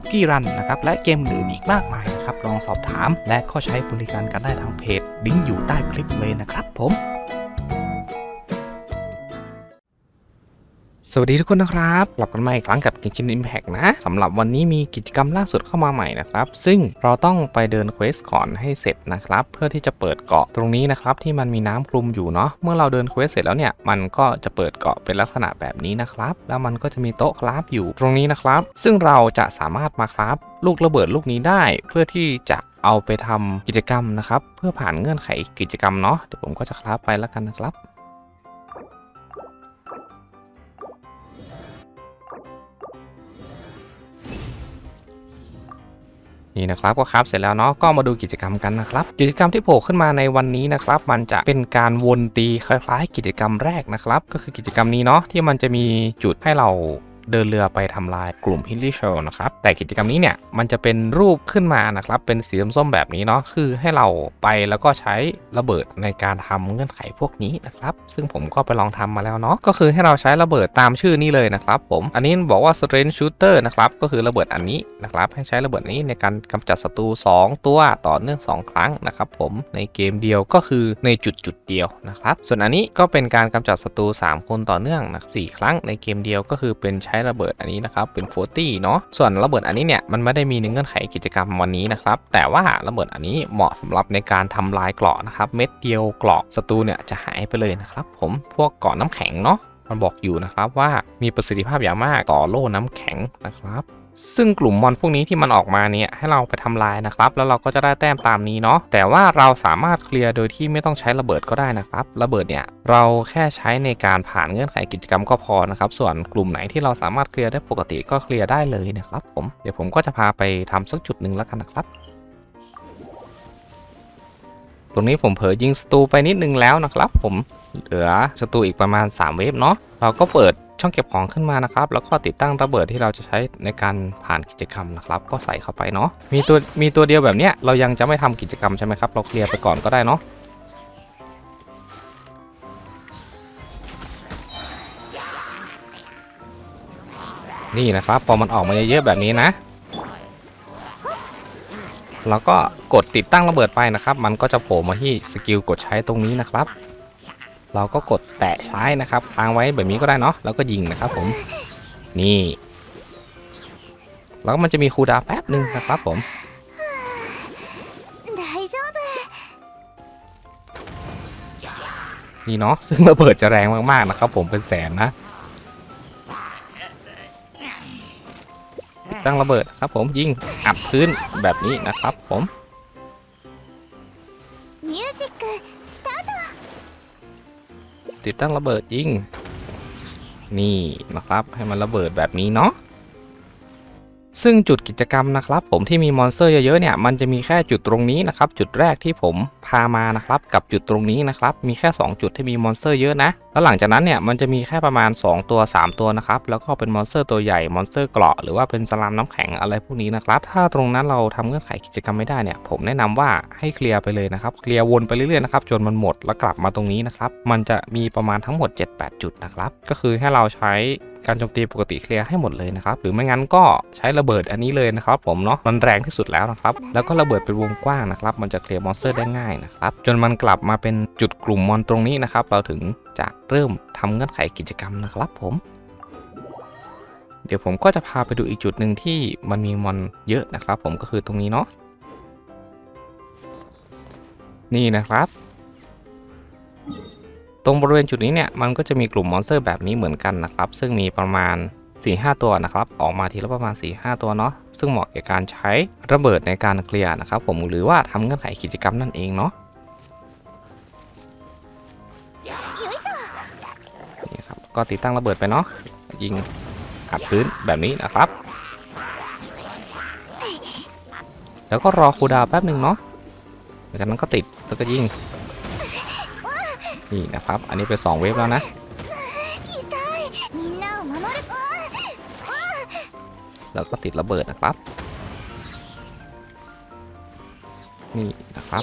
คุกกี้รันนะครับและเกมอื่นอีกมากมายนะครับลองสอบถาม และก็ใช้บริการกันได้ทางเพจลิงก์อยู่ใต้คลิปเลยนะครับผม สวัสดีทุกคนนะครับกลับกันมาอีกครั้งกับ Genshin Impact นะสำหรับวันนี้มีกิจกรรมล่าสุดเข้ามาใหม่นะครับ ซึ่งเราต้องไปเดินเควสก่อนให้เสร็จนะครับ เพื่อที่จะเปิดเกาะตรงนี้นะครับที่มันมีน้ำคลุมอยู่เนาะ เมื่อเราเดินเควสเสร็จแล้วเนี่ย มันก็จะเปิดเกาะเป็นลักษณะแบบนี้นะครับ แล้วมันก็จะมีโต๊ะคราฟอยู่ตรงนี้นะครับ ซึ่งเราจะสามารถมาคราฟลูกระเบิดลูกนี้ได้ เพื่อที่จะเอาไปทำกิจกรรมนะครับ เพื่อผ่านเงื่อนไขกิจกรรมเนาะ เดี๋ยวผมก็จะคราฟไปแล้วกันนะครับ นี่นะครับก็ครับเสร็จแล้วเนาะก็มาดูกิจกรรมกันนะครับ กิจกรรมที่โผล่ขึ้นมาในวันนี้นะครับ มันจะเป็นการวนตีคล้ายๆ กิจกรรมแรกนะครับ ก็คือกิจกรรมนี้เนาะที่มันจะมีจุดให้เรา เดินเรือไปทำลายกลุ่มฮิลลี่เชลนะครับแต่กิจกรรมนี้เนี่ยมันจะเป็นรูปขึ้นมานะครับเป็นสีส้มๆแบบนี้เนาะคือให้เราไปแล้วก็ใช้ระเบิดในการทำเงื่อนไขพวกนี้นะครับซึ่งผมก็ไปลองทำมาแล้วเนาะก็คือให้เราใช้ระเบิดตามชื่อนี้เลยนะครับผมอันนี้บอกว่า strength shooter นะครับก็คือระเบิดอันนี้นะครับให้ใช้ระเบิดนี้ในการกำจัดศัตรู2 ตัวต่อเนื่อง 2 ครั้งนะครับผมในเกมเดียวก็คือในจุดจุดเดียวนะครับส่วนอันนี้ก็เป็นการกำจัดศัตรู3 คนต่อเนื่องนะสครั้งในเกมเดียวก็คือเป็นใช้ระเบิดอันนี้นะครับเป็น40เนาะส่วนระเบิดอันนี้เนี่ยมันไม่ได้มีในเงื่อนไขกิจกรรมวันนี้นะครับแต่ว่าระเบิดอันนี้เหมาะสำหรับในการทำลายเกราะนะครับเม็ดเดียวเกราะศัตรูเนี่ยจะหายไปเลยนะครับผมพวกเกราะน้ำแข็งเนาะมันบอกอยู่นะครับว่ามีประสิทธิภาพอย่างมากต่อโล่น้ำแข็งนะครับ ซึ่งกลุ่มมอนพวกนี้ที่มันออกมาเนี่ยให้เราไปทำลายนะครับ แล้วเราก็จะได้แต้มตามนี้เนาะแต่ว่าเราสามารถเคลียร์โดยที่ไม่ต้องใช้ระเบิดก็ได้นะครับ ระเบิดเนี่ยเราแค่ใช้ในการผ่านเงื่อนไขกิจกรรมก็พอนะครับส่วนกลุ่มไหนที่เราสามารถเคลียร์ได้ปกติก็เคลียร์ได้เลยนะครับผมเดี๋ยวผมก็จะพาไปทำสักจุดหนึ่งแล้วกันนะครับตรงนี้ผมเผลอยิงศัตรูไปนิดนึงแล้วนะครับ ผมเหลือศัตรูอีกประมาณ 3 เวฟเนาะเราก็เปิด ช่องเก็บของขึ้นมานะครับ แล้วก็ติดตั้งระเบิดที่เราจะใช้ในการผ่านกิจกรรมนะครับ ก็ใส่เข้าไปเนาะมีตัวมีตัวเดียวแบบเนี้ยเรายังจะไม่ทำกิจกรรมใช่ไหมครับเราเคลียร์ไปก่อนก็ได้เนาะนี่นะครับพอมันออกมาเยอะๆแบบนี้นะเราก็กดติดตั้งระเบิดไปนะครับ มันก็จะโผล่มาที่สกิลกดใช้ตรงนี้นะครับ เราก็กดแตะใช้นะครับค้างไว้แบบนี้ก็ได้เนาะแล้วก็ยิงนะครับผมนี่ แล้วมันจะมีคูดาแป๊บหนึ่งนะครับผมนี่เนาะซึ่งระเบิดจะแรงมากๆนะครับผมเป็นแสนนะตั้งระเบิดครับผมยิงอัดพื้นแบบนี้นะครับผม ติดตั้งระเบิดยิง นี่นะครับ ให้มันระเบิดแบบนี้เนาะ ซึ่งจุดกิจกรรมนะครับผมที่มีมอนสเตอร์เยอะๆเนี่ยมันจะมีแค่จุดตรงนี้นะครับจุดแรกที่ผมพามานะครับกับจุดตรงนี้นะครับมีแค่ 2 จุดที่มีมอนสเตอร์เยอะนะแล้วหลังจากนั้นเนี่ยมันจะมีแค่ประมาณ 2 ตัว 3 ตัวนะครับแล้วก็เป็นมอนสเตอร์ตัวใหญ่มอนสเตอร์เกราะหรือว่าเป็นสลามน้ำแข็งอะไรพวกนี้นะครับถ้าตรงนั้นเราทำเงื่อนไขกิจกรรมไม่ได้เนี่ยผมแนะนำว่าให้เคลียร์ไปเลยนะครับเคลียร์วนไปเรื่อยๆนะครับจนมันหมดแล้วกลับมาตรงนี้นะครับมันจะมีประมาณทั้งหมด 7-8 จุดนะครับก็คือให้เราใช้การโจมตีปกติเคลียร์ให้หมดเลยนะครับหรือไม่งั้นก็ใช้ระเบิดอันนี้เลยนะครับผมเนาะมันแรงที่สุดแล้วนะครับแล้วก็ระเบิดเป็นวงกว้างนะครับมันจะเคลียร์มอนสเตอร์ได้ง่ายนะครับจนมันกลับมาเป็นจุดกลุ่มมอนตรงนี้นะครับเราถึงจะเริ่มทำเงื่อนไขกิจกรรมนะครับผมเดี๋ยวผมก็จะพาไปดูอีกจุดหนึ่งที่มันมีมอนเยอะนะครับ ผมก็คือตรงนี้เนาะนี่นะครับต รงบริเวณจุดนี้เนี่ยมันก็จะมีกลุ่มมอนสเตอร์แบบนี้เหมือนกันนะครับ ซึ่งมีประมาณ 4-5 ตัวนะครับ ออกมาทีละประมาณ 4-5 ตัวเนาะซึ่งเหมาะแก่การใช้ระเบิดในการเคลียร์นะครับผมหรือว่าทำเงื่อนไขกิจกรรมนั่นเองเนาะนี่ครับก็ติดตั้งระเบิดไปเนาะยิงอัดพื้นแบบนี้นะครับ แล้วก็รอคูดาวแป๊บหนึ่งเนาะจากนั้นก็ติดแล้วก็ยิง นี่นะครับ อันนี้เปสองเวฟแล้วนะ แล้วก็ติดระเบิดนะครับ นี่นะครับ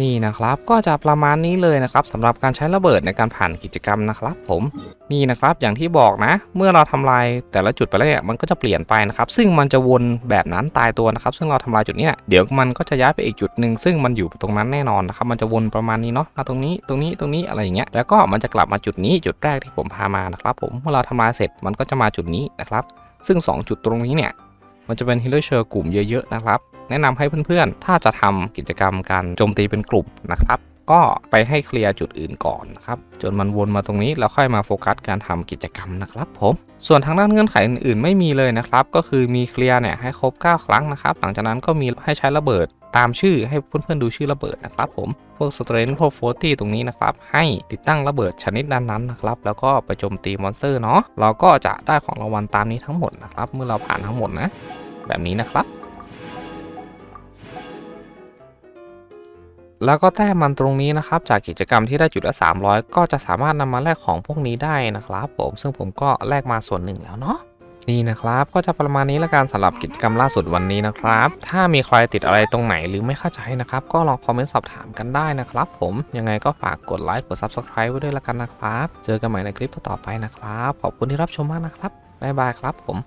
นี่นะครับก็จะประมาณนี้เลยนะครับสำหรับการใช้ระเบิดในการผ่านกิจกรรมนะครับ ผมนี่นะครับอย่างที่บอกนะ เมื่อเราทำลายแต่ละจุดไปแล้วเนี่ยมันก็จะเปลี่ยนไปนะครับ ซึ่งมันจะวนแบบนั้นตายตัวนะครับ ซึ่งเราทำลายจุดนี้เนี่ยเดี๋ยวมันก็จะย้ายไปอีกจุดหนึ่งซึ่งมันอยู่ตรงนั้นแน่นอนนะครับ มันจะวนประมาณนี้เนาะตรงนี้ตรงนี้ตรงนี้อะไรอย่างเงี้ยแล้วก็มันจะกลับมาจุดนี้จุดแรกที่ผมพามานะครับ ผมเมื่อเราทำลายเสร็จมันก็จะมาจุดนี้นะครับ ซึ่ง 2 จุดตรงนี้เนี่ย มันจะเป็นฮิลเลอร์เชอร์กลุ่มเยอะๆนะครับ แนะนำให้เพื่อนๆ ถ้าจะทำกิจกรรมการโจมตีเป็นกลุ่มนะครับ ก็ไปให้เคลียร์จุดอื่นก่อนนะครับจนมันวนมาตรงนี้แล้วค่อยมาโฟกัสการทำกิจกรรมนะครับผมส่วนทางด้านเงื่อนไขอื่นๆไม่มีเลยนะครับ ก็คือมีเคลียร์เนี่ยให้ครบ 9 ครั้งนะครับ หลังจากนั้นก็มีให้ใช้ระเบิดตามชื่อให้เพื่อนๆดูชื่อระเบิดนะครับผมพวกสเตรนพวกโฟตี้ตรงนี้นะครับ ให้ติดตั้งระเบิดชนิดนั้นๆนะครับ แล้วก็ไปโจมตีมอนสเตอร์เนาะเราก็จะได้ของรางวัลตามนี้ทั้งหมดนะครับ เมื่อเราผ่านทั้งหมดนะ แบบนี้นะครับ แล้วก็แต้มมันตรงนี้นะครับ จากกิจกรรมที่ได้จุดละ 300 ก็จะสามารถนำมาแลกของพวกนี้ได้นะครับ ผมซึ่งผมก็แลกมาส่วนหนึ่งแล้วเนาะนี่นะครับก็จะประมาณนี้ละกันสำหรับกิจกรรมล่าสุดวันนี้นะครับ ถ้ามีใครติดอะไรตรงไหนหรือไม่เข้าใจนะครับ ก็ลองคอมเมนต์สอบถามกันได้นะครับ ผมยังไงก็ฝากกดไลค์กด Subscribe ไว้ด้วยละกันนะครับ เจอกันใหม่ในคลิปต่อไปนะครับ ขอบคุณที่รับชมมากนะครับบ๊ายบายครับผม